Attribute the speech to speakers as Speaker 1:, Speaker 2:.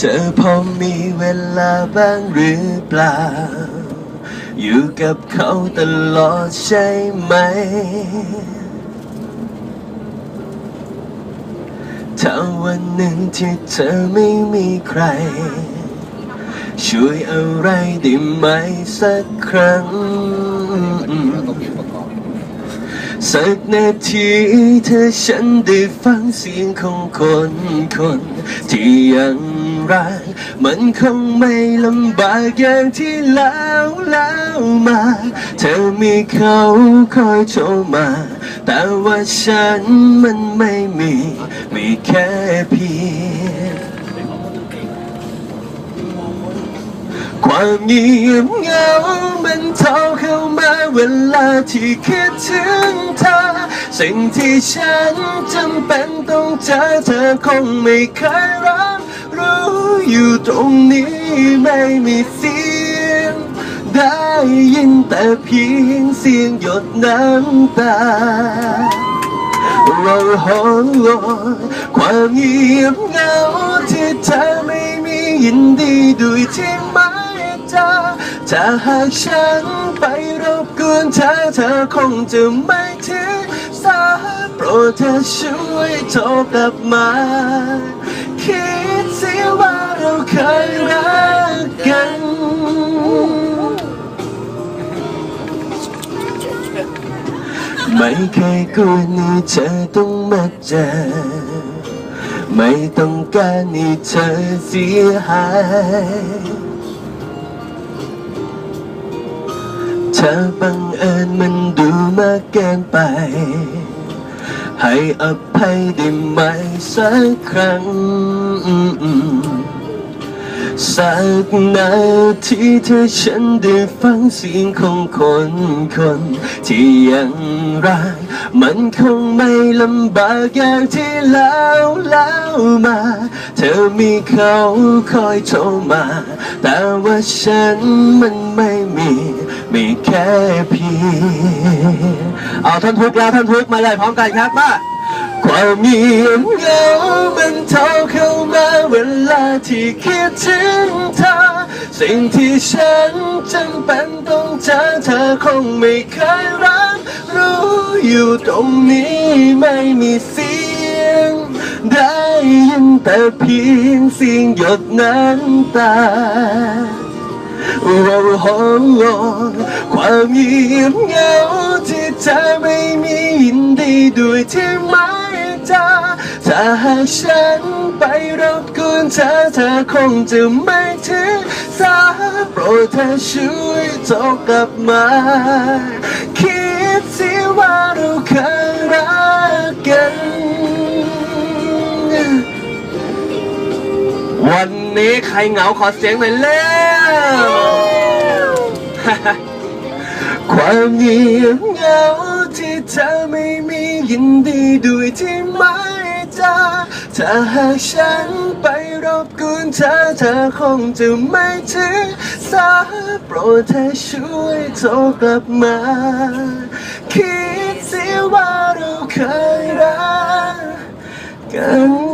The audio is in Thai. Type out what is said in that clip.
Speaker 1: เธอพอมีเวลาบ้างหรือเปล่า อยู่กับเขาตลอดใช่ไหม ถ้าวันหนึ่งที่เธอไม่มีใคร ช่วยอะไรได้ไหมสักครั้ง สักนาทีเธอฉันได้ฟังเสียงของคนคนที่ยัง รักมันคงไม่ลำบากอย่างที่แล้วแล้วมา เธอมีเขาคอยโทรมา แต่ว่าฉันมันไม่มี มีแค่เพียงความเงียบเหงามันเท่าเข้ามาเวลาที่คิดถึงเธอ สิ่งที่ฉันจำเป็นต้องเจอเธอคงไม่เคยรับรู้ อยู่ตรงนี้ไม่มีเสียง ได้ยินแต่เพียงเสียงหยดน้ำตาเราหอนลอยความเงียบเหงาที่เธอไม่มียินดีด้วยที่ไม่เจอถ้าหากฉันไปรบกวนเธอเธอคงจะไม่ถือสาโปรดเธอช่วยโทรกลับมา ไม่เคยกลัวนี่เธอต้องมาเจอ ไม่ต้องการให้เธอเสียหายเธอบังเอิญมันดูมากเกินไป ให้อภัยได้ไหมสักครั้ง สักนาทีที่ฉันได้ฟังเสียงของคนคนที่ยังรักมันคงไม่ลำบากอย่างที่แล้วแล้วมา เธอมีเขาคอยโทรมา แต่ว่าฉันมันไม่มีมีแค่เพียงเอาท่านทุกแล้วท่านทุกมาเลยพร้อมกันครับมาความเงียบเหงามันเท่าเข้ามาเวลาที่คิดถึง สิ่งที่ฉันจำเป็นต้องเจอเธอคงไม่เคยรักรู้อยู่ตรงนี้ไม่มีเสียง ได้ยินแต่เพียงเสียงหยดน้ำตา เราหอนลอยความเงียบเงาที่เธอไม่มียินดีด้วยที่ไม่เจอถ้าหากฉันไปรบกวนเธอเธอคงจะไม่ถือสาโปรดเธอช่วยโทรกลับมา คิดสิว่าเราเคยรักกัน วัน นี้ใครเหงาขอเสียงหน่อยเร็ว ความเงียบเหงาที่เธอไม่มียินดีด้วยที่ไม่เจอถ้าหากฉันไปรบกวนเธอเธอคงจะไม่ถือสาโปรดเธอช่วยโทรกลับมา คิดสียว่าเราเคยรักกัน